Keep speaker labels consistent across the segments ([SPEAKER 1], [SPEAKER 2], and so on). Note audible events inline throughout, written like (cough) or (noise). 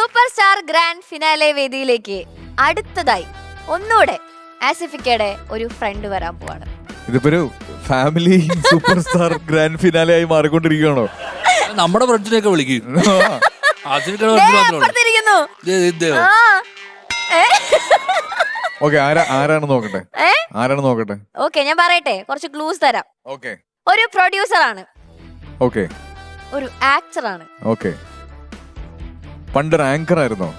[SPEAKER 1] Super star grand finale വേദിയിലേക്ക് അടുത്തതായി ഒന്നുകൂടെ ആസിഫിക്കയുടെ ഒരു ഫ്രണ്ട് വരാൻ പോവാണ്.
[SPEAKER 2] ഇതിപ്പോ ഒരു family super star grand finale ആയി മാറിക്കൊണ്ടിരിക്കുകയാണോ?
[SPEAKER 3] നമ്മുടെ ഫ്രണ്ട്സിനെയൊക്കെ വിളിക്കും. ആസിഫിക്കയുടെ
[SPEAKER 1] ദേ,
[SPEAKER 3] friends മാത്രമേ ഉള്ളൂ.
[SPEAKER 1] അപ്പുറത്തിരിക്കുന്നു.
[SPEAKER 3] ദേ, ദേ, ദേ.
[SPEAKER 1] ആ. ഏ?
[SPEAKER 2] ഓക്കെ ആരാ ആരാണ് നോക്കട്ടെ?
[SPEAKER 1] ഏ?
[SPEAKER 2] ആരാണ് നോക്കട്ടെ?
[SPEAKER 1] ഓക്കെ ഞാൻ പറയട്ടെ കുറച്ച് ക്ലൂസ് തരാം.
[SPEAKER 2] ഓക്കെ
[SPEAKER 1] ഒരു പ്രൊഡ്യൂസർ ആണ്.
[SPEAKER 2] ഓക്കെ
[SPEAKER 1] ഒരു ആക്ടർ ആണ്.
[SPEAKER 2] ഓക്കെ പണ്ടൊരു ആങ്കർ ആയിരുന്നോ.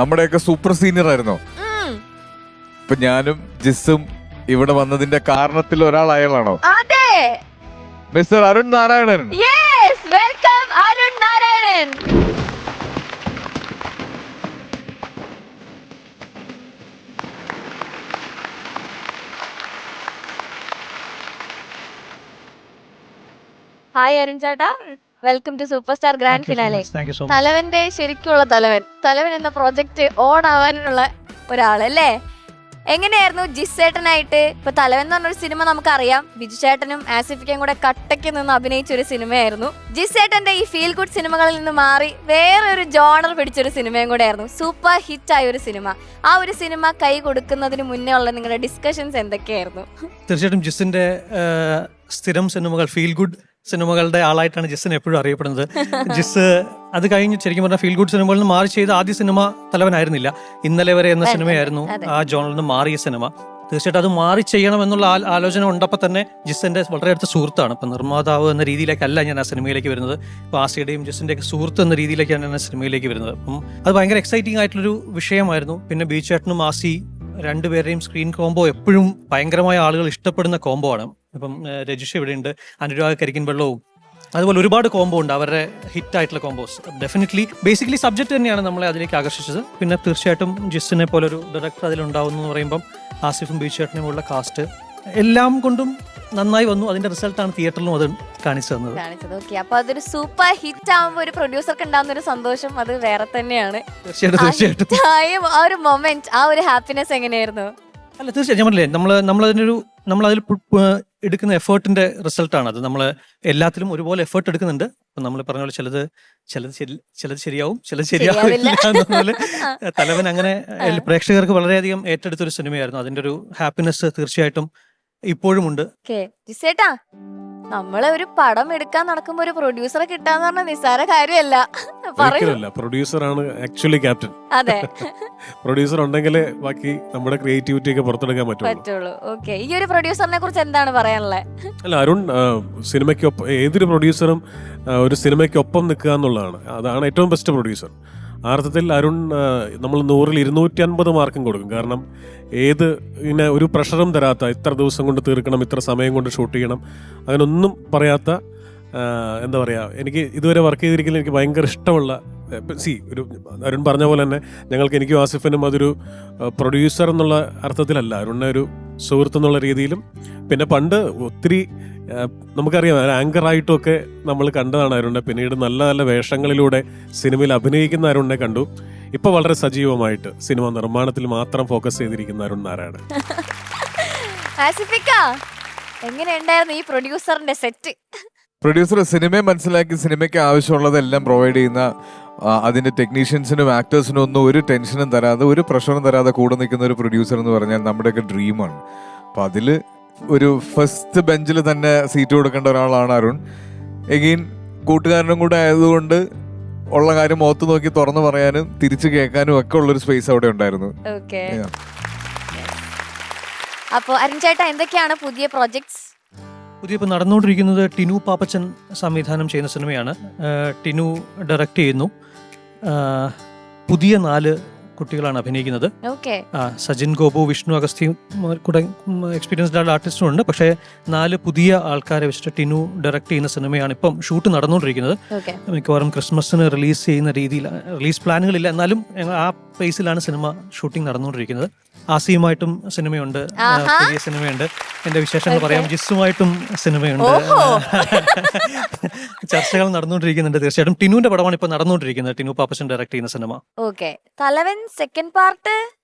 [SPEAKER 2] നമ്മുടെയൊക്കെ സൂപ്പർ സീനിയർ ആയിരുന്നോ. ഇപ്പൊ ഞാനും ജിസ്സും ഇവിടെ വന്നതിന്റെ കാരണത്തിൽ ഒരാൾ അയാളാണോ?
[SPEAKER 1] അതെ.
[SPEAKER 2] Mister Arun Narayanan.
[SPEAKER 1] Welcome Arun Narayanan. Hi Arun ചേട്ടാ. Welcome to superstar grand finale തലവന്റെ ശരിക്കുള്ള തലവൻ. തലവൻ എന്ന പ്രോജക്റ്റ് ഓൺ ആവാനുള്ള ഒരാളല്ലേ? എങ്ങനെയായിരുന്നു ജിസേട്ടനായിട്ട് ഇപ്പൊ തലവൻ എന്ന് പറഞ്ഞൊരു സിനിമ നമുക്കറിയാം. ബിജു ചേട്ടനും ആസിഫിക്കും കൂടെ കട്ടയ്ക്ക് നിന്ന് അഭിനയിച്ച ഒരു സിനിമയായിരുന്നു ജിസേട്ടന്റെ ഈ ഫീൽ ഗുഡ് സിനിമകളിൽ നിന്ന് മാറി വേറെ ഒരു ജോണർ പിടിച്ചൊരു സിനിമയും കൂടെ ആയിരുന്നു സൂപ്പർ ഹിറ്റ് ആയ ഒരു സിനിമ ആ ഒരു സിനിമ കൈ കൊടുക്കുന്നതിന് മുന്നേ ഉള്ള നിങ്ങളുടെ ഡിസ്കഷൻസ് എന്തൊക്കെയായിരുന്നു?
[SPEAKER 4] തീർച്ചയായിട്ടും ജിസിന്റെ സ്ഥിരം സിനിമകൾ ഫീൽ ഗുഡ് സിനിമകളുടെ ആളായിട്ടാണ് ജിസിന് എപ്പോഴും അറിയപ്പെടുന്നത്. ജിസ് അത് കഴിഞ്ഞ് ശരിക്കും പറഞ്ഞാൽ ഫീൽ ഗുഡ് സിനിമകളിൽ നിന്ന് മാറി ചെയ്ത ആദ്യ സിനിമ തലവനായിരുന്നില്ല. ഇന്നലെ വരെ എന്ന സിനിമയായിരുന്നു ആ ജോണിൽ നിന്ന് മാറിയ സിനിമ. തീർച്ചയായിട്ടും അത് മാറി ചെയ്യണം എന്നുള്ള ആലോചന ഉണ്ടപ്പോൾ തന്നെ ജിസിന്റെ വളരെ അടുത്ത സുഹൃത്താണ്. ഇപ്പൊ നിർമ്മാതാവ് എന്ന രീതിയിലേക്കല്ല ഞാൻ ആ സിനിമയിലേക്ക് വരുന്നത്. ഇപ്പൊ ആസിയുടെയും ജിസിന്റെ ഒക്കെ സുഹൃത്ത് എന്ന രീതിയിലേക്കാണ് ഞാൻ ആ സിനിമയിലേക്ക് വരുന്നത്. അപ്പം അത് ഭയങ്കര എക്സൈറ്റിംഗ് ആയിട്ടുള്ളൊരു വിഷയമായിരുന്നു. പിന്നെ ബീച്ചേട്ടനും ആസി രണ്ടുപേരുടെയും സ്ക്രീൻ കോംബോ എപ്പോഴും ഭയങ്കരമായ ആളുകൾ ഇഷ്ടപ്പെടുന്ന കോംബോ ആണ്. ഇപ്പം രജിഷ് ഇവിടെയുണ്ട്. അനുരാഗ് കരിക്കിൻ വെള്ളവും. അതുപോലെ ഒരുപാട് കോംബോ ഉണ്ട്. അവരുടെ ഹിറ്റ് ആയിട്ടുള്ള കോംബോസ് ഡെഫിനറ്റ്ലി ബേസിക്കലി സബ്ജക്ട് തന്നെയാണ് നമ്മളെ അതിലേക്ക് ആകർഷിച്ചത്. പിന്നെ തീർച്ചയായിട്ടും ജിസ്സിനെ പോലെ ഒരു ഡയറക്ടർ അതിലുണ്ടാവുന്നു എന്ന് പറയുമ്പം ആസിഫും ബീച്ചേട്ടനും ഉള്ള കാസ്റ്റ് എല്ലാം കൊണ്ടും നന്നായി വന്നു. അതിന്റെ റിസൾട്ടാണ് തിയേറ്ററിലും അത് കാണിച്ചു തന്നത്.
[SPEAKER 1] കാണിച്ചത്. ഓക്കെ. അപ്പൊ അതൊരു സൂപ്പർ ഹിറ്റ് ആവുമ്പോ ഒരു പ്രൊഡ്യൂസർക്ക് ഉണ്ടാവുന്ന ഒരു സന്തോഷം അത് വേറെ തന്നെയാണ്.
[SPEAKER 4] തീർച്ചയായിട്ടും
[SPEAKER 1] ആ ഒരു മൊമെന്റ് ആ ഒരു ഹാപ്പിനെസ് എങ്ങനെയായിരുന്നു?
[SPEAKER 4] അല്ല തീർച്ചയായും ഞാൻ പറഞ്ഞില്ലേ നമ്മൾ അതിനൊരു നമ്മൾ അതിൽ എടുക്കുന്ന എഫേർട്ടിന്റെ റിസൾട്ടാണ് അത് നമ്മൾ എല്ലാത്തിലും ഒരുപോലെ എഫേർട്ട് എടുക്കുന്നുണ്ട്. ഇപ്പം നമ്മൾ പറഞ്ഞ പോലെ ചിലത് ചിലത് ശരി ചിലത് ശരിയാവും ചിലത് ശരിയാവില്ല (laughs) തലവൻ അങ്ങനെ എൽ- പ്രേക്ഷകർക്ക് വളരെയധികം ഏറ്റെടുത്തൊരു സിനിമയായിരുന്നു. അതിന്റെ ഒരു ഹാപ്പിനെസ് തീർച്ചയായിട്ടും ഇപ്പോഴും ഉണ്ട്
[SPEAKER 1] ഓക്കെ. ജിസേട്ടാ നമ്മളെ ഒരു പടം എടുക്കാൻ നടക്കുമ്പോ ഒരു പ്രൊഡ്യൂസറെ കിട്ടാന്ന് പറഞ്ഞ നിസ്സാര കാര്യമല്ല. പറയുന്നില്ല
[SPEAKER 5] ഒരിക്കലല്ല പ്രൊഡ്യൂസറാണ് ആക്ച്വലി ക്യാപ്റ്റൻ
[SPEAKER 1] അതെ. (laughs)
[SPEAKER 5] പ്രൊഡ്യൂസർ ഉണ്ടെങ്കിലേ ബാക്കി നമ്മുടെ ക്രിയേറ്റിവിറ്റി ഒക്കെ പുറത്തെടുക്കാൻ പറ്റുള്ളൂ.
[SPEAKER 1] ഓക്കെ. ഈ ഒരു പ്രൊഡ്യൂസറിനെ കുറിച്ച് എന്താണ് പറയാനുള്ളത്
[SPEAKER 5] അല്ല അരുൺ സിനിമയ്ക്കൊപ്പം ഏതൊരു പ്രൊഡ്യൂസറും ഒരു സിനിമയ്ക്കൊപ്പം നിൽക്കുക എന്നുള്ളതാണ്. അതാണ് ഏറ്റവും ബെസ്റ്റ് പ്രൊഡ്യൂസർ ആ അർത്ഥത്തിൽ അരുൺ നമ്മൾ നൂറിൽ ഇരുന്നൂറ്റി അൻപത് മാർക്കും കൊടുക്കും. കാരണം ഏത് ഇങ്ങനെ ഒരു പ്രഷറും തരാത്ത ഇത്ര ദിവസം കൊണ്ട് തീർക്കണം ഇത്ര സമയം കൊണ്ട് ഷൂട്ട് ചെയ്യണം അങ്ങനെ ഒന്നും പറയാത്ത എന്താ പറയുക എനിക്ക് ഇതുവരെ വർക്ക് ചെയ്തിരിക്കുന്ന എനിക്ക് ഭയങ്കര ഇഷ്ടമുള്ള സി ഒരു അരുൺ പറഞ്ഞ പോലെ തന്നെ ഞങ്ങൾക്ക് എനിക്കും ആസിഫിനും അതൊരു പ്രൊഡ്യൂസർ എന്നുള്ള അർത്ഥത്തിലല്ല. അരുണിനെ ഒരു സുഹൃത്ത് എന്നുള്ള രീതിയിലും പിന്നെ പണ്ട് ഒത്തിരി നമുക്കറിയാം ആങ്കർ ആയിട്ടൊക്കെ നമ്മൾ കണ്ടതാണ് അരുണിനെ. പിന്നീട് നല്ല നല്ല വേഷങ്ങളിലൂടെ സിനിമയിൽ അഭിനയിക്കുന്ന അരുണിനെ കണ്ടു. ഇപ്പൊ വളരെ സജീവമായിട്ട് സിനിമ നിർമ്മാണത്തിൽ മാത്രം ഫോക്കസ് ചെയ്തിരിക്കുന്ന അരുൺ നാരായണൻ. (laughs)
[SPEAKER 1] എങ്ങനെയുണ്ടായിരുന്നു ഈ പ്രൊഡ്യൂസറിന്റെ സെറ്റ്
[SPEAKER 2] പ്രൊഡ്യൂസർ സിനിമയെ മനസ്സിലാക്കി സിനിമയ്ക്ക് ആവശ്യമുള്ളതെല്ലാം പ്രൊവൈഡ് ചെയ്യുന്ന അതിന്റെ ടെക്നീഷ്യൻസിനും ആക്ടേഴ്സിനും ഒന്നും ഒരു ടെൻഷനും തരാതെ ഒരു പ്രഷറും തരാതെ കൂടെ നിൽക്കുന്ന ഒരു പ്രൊഡ്യൂസർ എന്ന് പറഞ്ഞാൽ നമ്മുടെയൊക്കെ ഡ്രീമാണ് അപ്പൊ അതിൽ ഒരു ഫസ്റ്റ് ബെഞ്ചിൽ തന്നെ സീറ്റ് കൊടുക്കേണ്ട ഒരാളാണ് അരുൺ. എഗെയിൻ കൂട്ടുകാരനും കൂടെ ആയതുകൊണ്ട് ഉള്ള കാര്യം മുഖത്ത് നോക്കി തുറന്നു പറയാനും തിരിച്ചു കേൾക്കാനും ഒക്കെ ഉള്ളൊരു സ്പേസ് അവിടെ ഉണ്ടായിരുന്നു.
[SPEAKER 1] അപ്പോൾ അരുൺ ചേട്ടാ എന്തൊക്കെയാണ് പുതിയ പ്രോജക്ട്സ്
[SPEAKER 4] പുതിയ ഇപ്പോൾ നടന്നുകൊണ്ടിരിക്കുന്നത് ടിനു പാപ്പച്ചൻ സംവിധാനം ചെയ്യുന്ന സിനിമയാണ് ടിനു ഡയറക്റ്റ് ചെയ്യുന്നു. പുതിയ നാല് കുട്ടികളാണ് അഭിനയിക്കുന്നത്. സജിൻ ഗോപു വിഷ്ണു അഗസ്തി കൂടെ എക്സ്പീരിയൻസ്ഡ് ആയ ആർട്ടിസ്റ്റും ഉണ്ട്. പക്ഷേ നാല് പുതിയ ആൾക്കാരെ വെച്ചിട്ട് ടിനു ഡയറക്റ്റ് ചെയ്യുന്ന സിനിമയാണ് ഇപ്പം ഷൂട്ട് നടന്നുകൊണ്ടിരിക്കുന്നത്. മിക്കവാറും ക്രിസ്മസിന് റിലീസ് ചെയ്യുന്ന രീതിയിൽ റിലീസ് പ്ലാനുകളില്ല എന്നാലും ആ പേസിലാണ് സിനിമ ഷൂട്ടിംഗ് നടന്നുകൊണ്ടിരിക്കുന്നത്. ആസിയുമായിട്ടും സിനിമയുണ്ട്. പുതിയ സിനിമയുണ്ട്. എന്റെ വിശേഷങ്ങൾ പറയാം ജിസ്സുമായിട്ടും സിനിമയുണ്ട്. (laughs) ചർച്ചകൾ നടന്നുകൊണ്ടിരിക്കുന്നുണ്ട് തീർച്ചയായിട്ടും. ടിനുവിന്റെ പടമാണ് ഇപ്പൊ നടന്നുകൊണ്ടിരിക്കുന്നത് ടിനു പാപ്പച്ചൻ ഡയറക്ട് ചെയ്യുന്ന cinema.
[SPEAKER 1] Okay Thalavan second part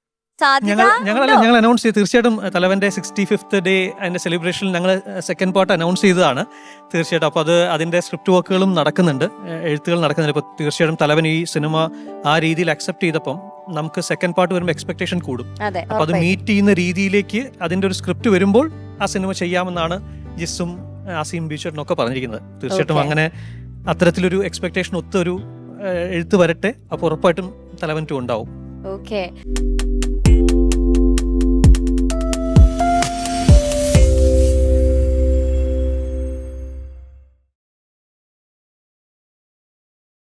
[SPEAKER 4] ഞങ്ങൾ ഞങ്ങളല്ല ഞങ്ങൾ അനൗൺസ് ചെയ്ത് തീർച്ചയായിട്ടും തലവന്റെ സിക്സ്റ്റി ഫിഫ്ത്ത് ഡേ അതിന്റെ സെലിബ്രേഷനിൽ ഞങ്ങൾ സെക്കൻഡ് പാർട്ട് അനൗൺസ് ചെയ്തതാണ്. തീർച്ചയായിട്ടും അപ്പോൾ അത് അതിന്റെ സ്ക്രിപ്റ്റ് വർക്കുകളും നടക്കുന്നുണ്ട്. എഴുത്തുകൾ നടക്കുന്നുണ്ട്. ഇപ്പോൾ തീർച്ചയായിട്ടും തലവൻ ഈ സിനിമ ആ രീതിയിൽ അക്സെപ്റ്റ് ചെയ്തപ്പം നമുക്ക് സെക്കൻഡ് പാർട്ട് വരുമ്പോൾ എക്സ്പെക്ടേഷൻ കൂടും. അപ്പൊ അത് മീറ്റ് ചെയ്യുന്ന രീതിയിലേക്ക് അതിന്റെ ഒരു സ്ക്രിപ്റ്റ് വരുമ്പോൾ ആ സിനിമ ചെയ്യാമെന്നാണ് ജിസും ആസിയും ബീച്ചറിനും ഒക്കെ പറഞ്ഞിരിക്കുന്നത്. തീർച്ചയായിട്ടും. അങ്ങനെ അത്തരത്തിലൊരു എക്സ്പെക്ടേഷൻ ഒത്തൊരു എഴുത്ത് വരട്ടെ. അപ്പോൾ ഉറപ്പായിട്ടും തലവൻ ടു ഉണ്ടാവും.
[SPEAKER 1] ഓക്കെ